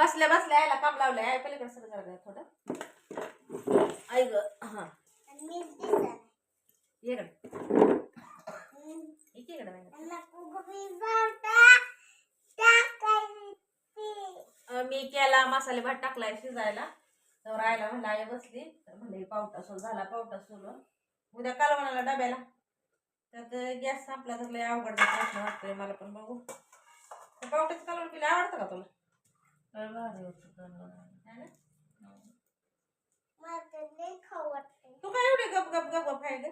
बसल्या बसल्या यायला काम लावलंय. आहे पलीकडे सगळं जरा थोडं. आई ग हा. मी केला मसाले भात टाकलाय शिजायला. तर राहायला म्हणलं आई बसली. तर म्हणलं पावटा सोल झाला पावटा सोलून. उद्या कालवणाला डब्याला. त्यात गॅस संपला तर लय अवघड वाटतोय मला पण बघू. पावट्याचं कालवण पिले आवडतं का तुला? भारी होतं. है ना? मला तर. तू काय एवढी गप गप गप गप आहे ग?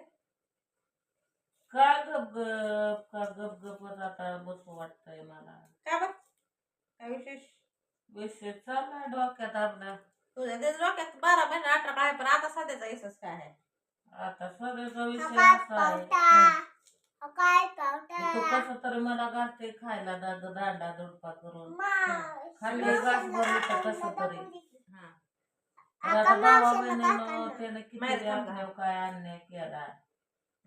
काय गप गप का गप गपच आता बसू वाटतंय मला. का बघ काय विशेष? विषय चाललाय डोक्यात आपल्या तुझ्या ते डोक्यात बारा महिने अठरा काय पण आता सध्याचा इसच काय आहे? आता सगळ्याचा हा विषय काय? तू कसं तरी मला घालते खायला दाग दांडा दुडपा करून. कसं तरी हा। आता भावा बहिणीनं. त्याने किती? आपल्यावर काय अन्याय केला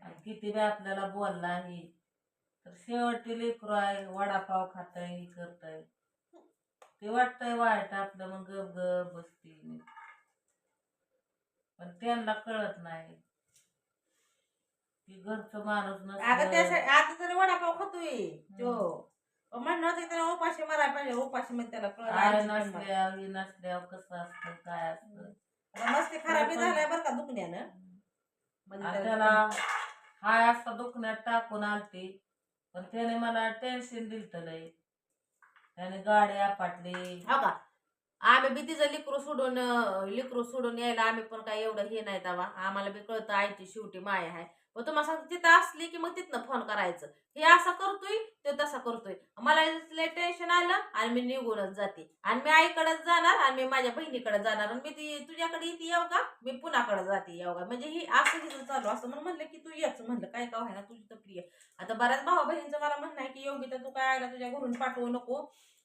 आणि किती बी आपल्याला बोलला ही। तर शेवटी लेकरू आहे वडापाव खाताय ही करताय। ते वाटतंय वाईट आपलं मग गप गप बसती. पण त्यांना कळत नाही. की घरचं माणूस नसतं त्यासाठी आता तरी वडापाव खातोय तो. म्हणणं होतं त्याला उपाशी मारायला पाहिजे उपाशी मध्ये त्याला कळलं आय आईची किंमत. नसल्यावर नसल्यावर कसं असतं काय असतं? आता मस्ती खराबी झालाय बरं का दुखण्यानं? म्हणजे आणि त्याला त्याला हाय असा दुखण्यात टाकून आलती. पण त्याने मला टेन्शन दिलत लय. त्याने गाडी आपटली. हो का? आम्ही बी तिचं लिकरू सोडून लिकरू सोडून यायला आम्ही पण काय एवढं हे नाही दावा. आम्हाला बी कळतं आईची शेवटी माया आहे. मग तुम्हाला सांगतो तिथं असली की मग तिथनं फोन करायचं. हे असं करतोय ते तसा करतोय. मला टेन्शन आलं आणि मी निघूनच जाते. आणि मी आईकडेच जाणार आणि मी माझ्या बहिणीकडे जाणार. आणि मी ती तुझ्याकडे येते येऊ का? मी पुण्याकडे जाते येऊ का? म्हणजे ही असं तिथं चालू असं म्हणून म्हणलं की तू येच म्हणलं. काय का व्हायला तुझी तर प्रिय. आता बऱ्याच भावा बहिणीचं मला म्हणणं आहे की योगिता तू काय आयला तुझ्या घरून पाठवू नको.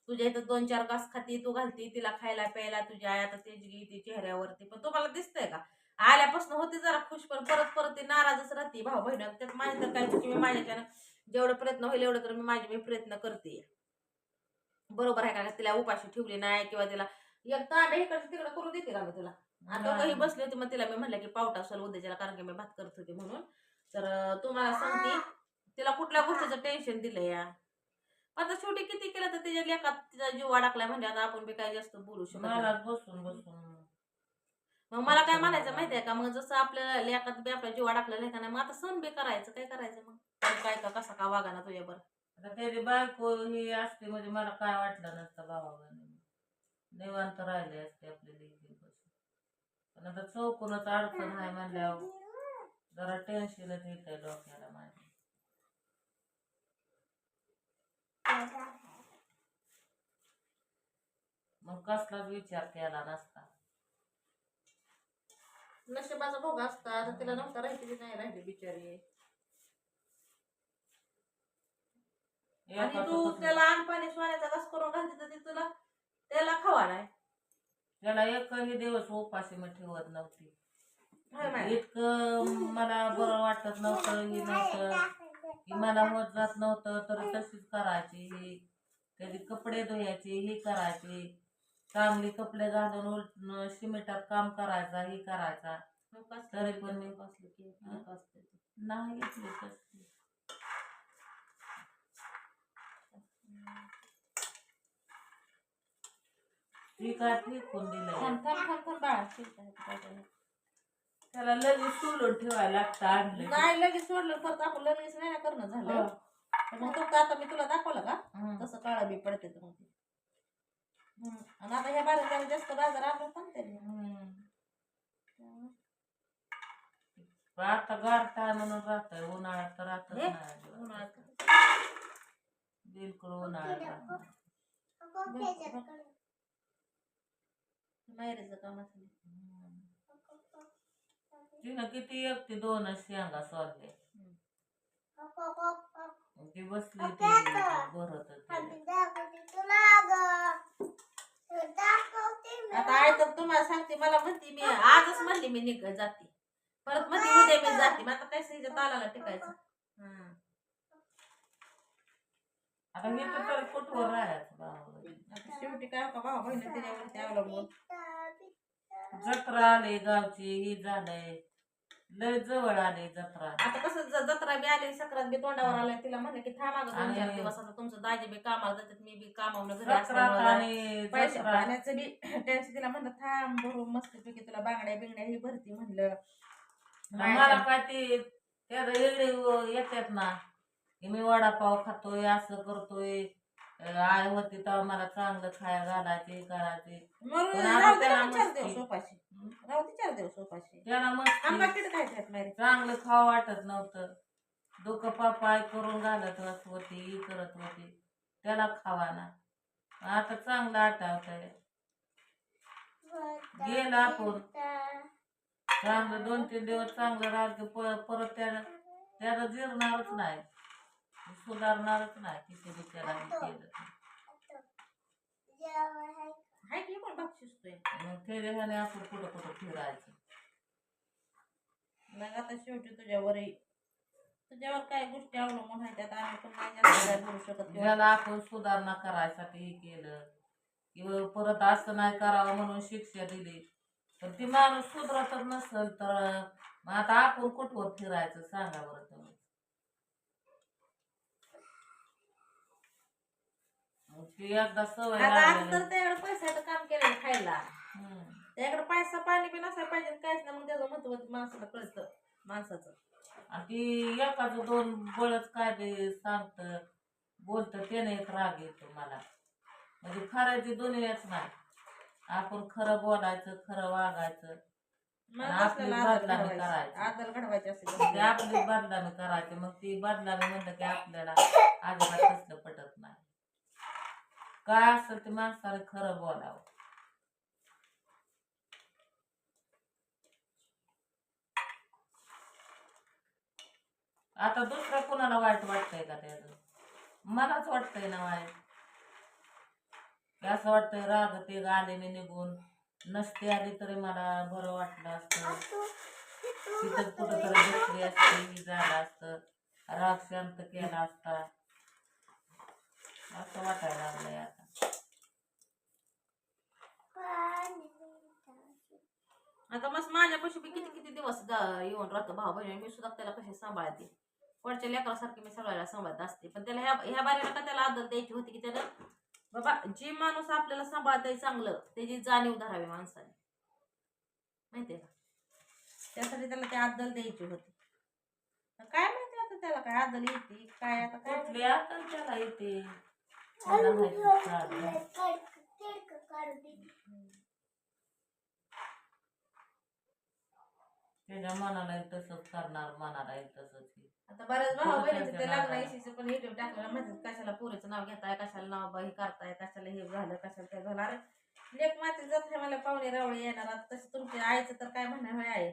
तुझ्या इथं दोन चार घास खाती तू घालती तिला खायला प्यायला तुझ्या आई आता तेच ती चेहऱ्यावरती. पण तुम्हाला दिसतंय का? आल्यापासून होती जरा खुश पण परत परत ती नाराजच राहते. भाऊ बहिणी त्यात माझी तर काय चुकी मी माझ्याच्यानं जेवढं प्रयत्न होईल एवढं तर मी माझे मी प्रयत्न करते. बरोबर आहे का? तिला उपाशी ठेवली नाही किंवा तिला एक तांबे इकडचं तिकडं करू देते का मी तुला? आता काही बसली होती मग तिला मी म्हणलं की पावटा असेल उद्याच्याला कारण की मी भात करत होते म्हणून. तर तुम्हाला सांगते तिला कुठल्या गोष्टीचं टेन्शन दिलं या? आता शेवटी किती केलं तर तिच्या लेखात तिचा जीव अडकलाय म्हणजे आता आपण बी काय जास्त बोलू शकत नाही. मला बसून बसून. मग मला काय म्हणायचं माहितीये का? मग जसं आपल्या लेखात बी आपला जीव अडकलेला आहे का नाही मग आता सण बी करायचं काय करायचं मग? काय का कसा का वागा ना तुझ्या बरं? आता त्याची बायको ही असते म्हणजे मला काय वाटलं नसतं भावा निवांत राहिले असते आपले लेकी पण आता चौकूनच अडचण आहे म्हणल्यावर जरा टेन्शनच येत आहे डोक्याला माझ्या. मग कसलाच विचार केला नसता. नशिबाचा भोग असता तर तिला नव्हता राहायची नाही राहिली बिचारी. आणि तू त्याला अनपाणी सोन्याचा कस करून घालते तर ती तुला त्याला खावा नाही. त्याला एकही दिवस उपाशी मी ठेवत नव्हती. होय माय. इतकं मला बरं वाटत नव्हतं ही नव्हतं. ही मला होत जात नव्हतं तर तशीच करायची. ही कधी कपडे धुयाचे ही करायची. चांगली कपडे घालून उलट सिमेंटात काम करायचा ही करायचा. तरी पण मी- असलं की. नाही घेतली तसली ती काय फेकून दिलंय? त्याला लगेच सोडून ठेवायला लागतं आणलं की. नाही लगेच सोडलं परत आपण लगेच नाही ना करणं झालं तर मग तो आता मी तुला दाखवलं का हं. तसं काळा बी पडते तर मग ते. आणि आता ह्या बाजाराला जास्त बाजार हं. पण आता गारठा म्हणून राहतंय उन्हाळ्यात तर राहतच हे? नाही. बिलकुल उन्हाळ्यात राहत नाही. माहेरीचं काम असलं हं. तिनं किती एकटी दोन शेंगा सोडले ती बसली ती भरत होती. आता आई तर तुम्हाला सांगते मला म्हणते मी आजच म्हणली मी निघ जाते परत म्हणते उद्या मी जाते मग आता काय तालाला टिकायचं हं. आता मी तर तर कुठवर राहायचं. आता शेवटी काय का भाऊ बहिणी त्याच्यावरती अवलंबून जत्रा आले गावची ही झालंय लय जवळ आले जत्रा. आता कसं ज- जत्रा बी आली सक्रात बी तोंडावर आलाय तिला म्हणलं की थांबा गं दोन चार आणि- दिवस आता तुमचं दाजी बी कामाला जातात मी बी कामावून घरी असल्यामुळं आणि पैसे जत्रा. पाण्याचं बी टेन्शन तिला म्हणलं थांब भरू मस्त पैकी तुला बांगड्या बिंगड्या ही भरती म्हणलं मला काय ते त्या वेगळे येतात ना की मी वडापाव खातोय असं करतोय. आई होती तेव्हा मला चांगलं खाया घालायचे करायचे. मग पण आता राहू दे त्याला ना चार मस्ती. दिवस उपाशी. राहू दे चार दिवस उपाशी. त्याला मस्त. आंबा किती काय खात नाही रे. चांगलं खावं वाटत नव्हतं. डोकं पापाय करून घालत होती ही करत होती. त्याला खावा ना आता चांगलं आठवतंय. गेला आपण. चांगलं दोन तीन दिवस चांगलं राहतं परत त्याला त्याला जिरणारच नाही. सुधारणारच नाही किती बिचाराने केलं. हाय की पण मग त्याच्याने आपण कुठं कुठं फिरायचं. मग आता शेवटी तुझ्यावर. तुझ्यावर काय गोष्टी अवलंबून आहेत आता आम्ही पण नाही जास्त काय बोलू शकत ज्याला आपण सुधारणा करायसाठी हे केलं किंवा परत असं नाही करावं म्हणून शिक्षा दिली पण ती माणूस सुधरतच नसेल तर मग आता आपण कुठवर फिरायचं सांगा बरं तुम्ही. ती एकदा सवय आता आज लागली तर त्याकडे पैशाचं काम केलं खायला. हम्म. त्याकडे पैसा पाणी बी नसायला पाहिजे काहीच नाही मग त्याचं महत्त्व माणसाला कळतं माणसाचं. आणि ती एकाचं दोन बळच काय बी सांगत बोलत त्याने एक राग येतो मला. म्हणजे खरायची दुनियाच नाही. आपण खरं बोलायचं खरं वागायचं. मग आणि आपली कसल्याला आदल बदनामी घडवायची करायची. ते कसली. आपली बदनामी करायची. मग ती बदनामी म्हणलं की आपल्याला अजिबात कसलं पटत नाही. काय असेल ते माणसाने खरं बोलावं. आता दुसऱ्या कुणाला वाईट वाटतंय का त्याचं? मलाच वाटतंय ना वाईट. असं वाटतंय राग ते आलेने निघून नसते आली तरी मला बरं वाटलं असतं. तिथं कुठं तरी बसली असते झालं असतं. राग शांत केला असता. असं वाटायला लागलंय आता. आता मस्त माझ्यापाशी बी किती किती दिवस येऊन राहतो भाऊ बहिणी मी सुद्धा त्याला कशी सांभाळते? पुढच्या लेकरासारखी मी सगळ्याला सांभाळत असते पण त्याला ह्या ह्या बारीला का त्याला आदर द्यायची होती की त्याला बाबा जे माणूस आपल्याला सांभाळताय चांगलं त्याची जाणीव धरावी माणसाने. माहितीये का? त्यासाठी त्याला ते आदल द्यायची होती. काय माहिती आता त्याला काय आदल येते काय आता काय? कुठली त्याला येते? त्याच्या मनाला तसंच करणार मनाला तसंच हे. आता बऱ्याच भाऊ कोणी बहिणीचे ते त्यांच्या लग्न. इशीचे पण युट्यूब टाकलेलं म्हणतात कशाला पोरीचं नाव घेताय कशाला नाव बाई करताय कशाला हे झालं कशाला ते झालं. अरे लेख माती जात मला पाहुणे रावळे येणार. आता तसं तुमच्या आईचं तर काय म्हणणं होय आहे?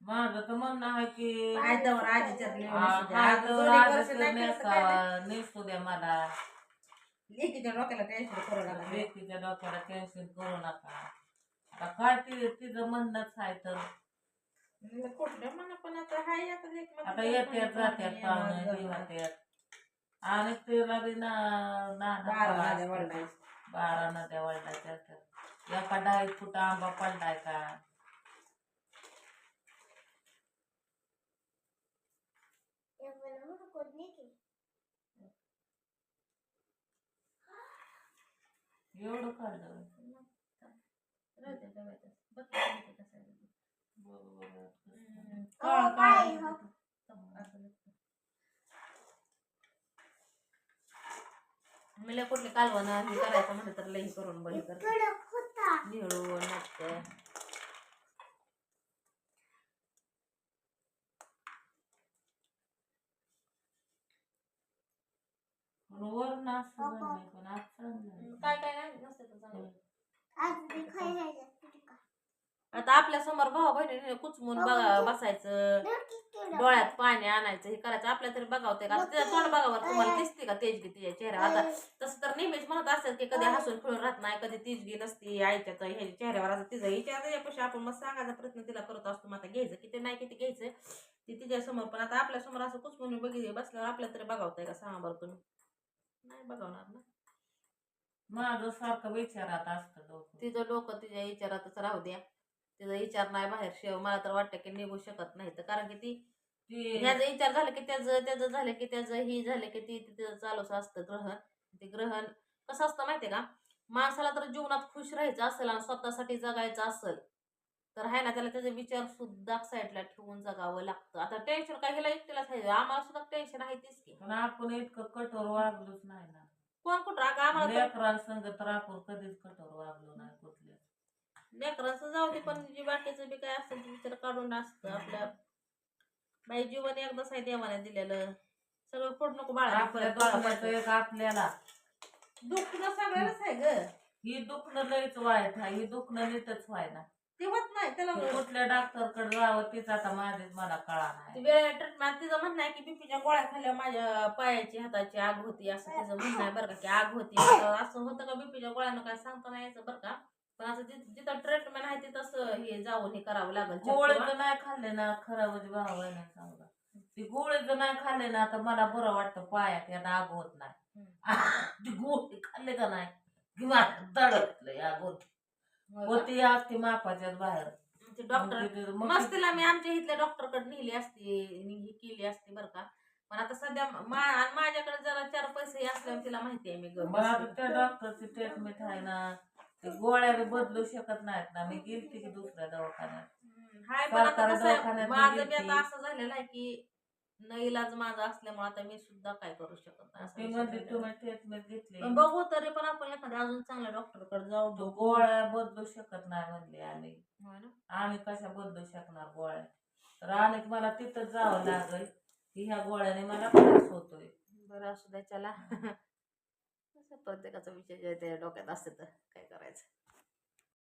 माझं तर म्हणणं आहे की आयत्यावर आजीच्या हा नेसू द्या मला. लेकीच्या डोक्याला टेन्शन करू नका. व्यक्तीच्या डोक्याला टेन्शन करू नका. आता काय ती तिचं म्हणणंच आहे तर. म्हणलं कुठलं म्हणा पण आता हाय आता लेक माती आता तर येत्यात पाहुणे जात्यात येणार, पाहुणे जाणार. येत्यात. आणि तिला बी ना ना बारा वाजे वळणाय. बारा नद्या वळडायच्या असतात एका डाळीत कुठं आंबा पडलाय का? एवढं काढलं काळं काय काळं हो? मी लय कुठली कालवण हे करायचं म्हणलं तर लई करून बळी करते. निळून नसते पण वरण असं पण आज चांगलं काय काय नाही नसते तर चांगलं. आता आपल्यासमोर भाऊ बहिणी कुचमून बघा बसायचं डोळ्यात पाणी आणायचं हे करायचं आपल्या तरी बघावते का तिच्या तोंड बघावर तुम्हाला दिसते का तेजगी तिच्या चेहरा आता तसं तर नेहमीच म्हणत असेल की कधी हसून खेळून राहत नाही कधी तिजगी नसती आईच्या तर ह्याच्या चेहऱ्यावर असं तिचा विचार त्याच्यापेक्षा आपण मग सांगायचा प्रयत्न तिला करत असतो मग आता घ्यायचं किती नाही किती घ्यायचं ती तिच्या समोर पण आता आपल्यासमोर असं कुचमून बघितलं बसल्यावर आपल्या तरी बघावतंय का सांगा बरं तुम्ही नाही बघवणार ना. माझं सारखं विचारात असतं डोकं तिचं डोकं तिच्या विचारातच राहू द्या. तिचा विचार नाही बाहेर शेव मला तर वाटतं की निघू शकत नाही तर कारण की ती ती ह्याचा विचार झाला की त्याचं त्याचं झालं की त्याचं ही झालं की ती ती- तिचं चालूच असतं ग्रहण. ते ग्रहण कसं असतं माहितीये का? माणसाला तर जीवनात खुश राहायचं असेल आणि स्वतःसाठी जगायचं असेल तर आहे ना त्याला त्याचे विचार सुद्धा साईडला ठेवून जगावं लागतं. आता टेन्शन काय ह्याला एकटीलाच आहे आम्हाला सुद्धा टेन्शन आहे तीच की. पण आपण इतकं कठोर वागलोच नाही ना. कोण कुठं अगं आम्हाला तर लेकरांसंग तर आपण कधीच कठोर वागलो नाही कुठल्या लेकरांचं जाऊ दे पण जे बाकीचं बी काय असेल ते विचार काढून असतं. आपल्या बाई जीवन एकदाच आहे देवाने दिलेलं. सगळं फोड नको बाळा आपल्या दोघांचं एक आपल्याला. दुःख तर सगळ्यालाच आहे ग. ही दुखणं लयच वाईट आहे. ही दुखणं नीटच व्हायना. ते होत नाही त्याला कुठल्या डॉक्टरकडे जावं तीच आता माझीच मला कळा नाही. वेळ ट्रीटमेंट तिचं म्हणणं आहे की बीपीच्या गोळ्या खाल्ल्या माझ्या पायाची हाताची आग होती असं तिचं म्हणणं आहे बरं का की आग होती. असं असं होतं का बीपीच्या गोळ्यानं काय सांगता नाही यायचं बरं का? पण असं जि- जिथं ट्रीटमेंट आहे तिथं असं हे जाऊन हे करावं लागेल गोळे जर नाही खाल्ले ना खरं म्हणजे भाव आहे ना चांगला. ती गोळे जर नाही खाल्ले ना तर मला बरं वाटतं पायात या आग होत नाही. ती गोळी खाल्ले का नाही? किंवा दडकलं या का? होती आग ती मापाच्याच बाहेर ते डॉक्टर मग ते- मग मस्त ते- तिला मी आमच्या इथल्या डॉक्टरकडे नेली असती नि- ही केली असती बरं का. पण आता सध्या मा- आणि माझ्याकडे जरा चार पैसे असल्यावर तिला माहिती आहे मी मला आता. त्या डॉक्टरची ट्रीटमेंट आहे ना ते गोळ्या बी बदलू शकत नाहीत ना. मी गेलते की दुसऱ्या दवाखान्यात. हम्म, हाय पण आता सरकारी कसं आहे, दवाखान्यात माझं बी गेलती. आता असं झालेलं आहे की न इलाज माझा असल्यामुळे आता मी सुद्धा काय करू शकत नाही झालेला. आहे. तुम्ही ट्रीटमेंट घेतली. पण बघू तरी पण आपण एखाद्या अजून चांगल्या डॉक्टरकडे जाऊ तो बघू. गोळ्या बदलू शकत नाही म्हणले आम्ही. होय ना? आम्ही कशा बदलू शकणार गोळ्या? तर आणि मला तिथं जावं लागेल. की ह्या गोळ्याने मला त्रास होतोय. बरं असू द्या चला. असं प्रत्येकाचा विषय जे त्या डोक्यात असते तर काय करायचं?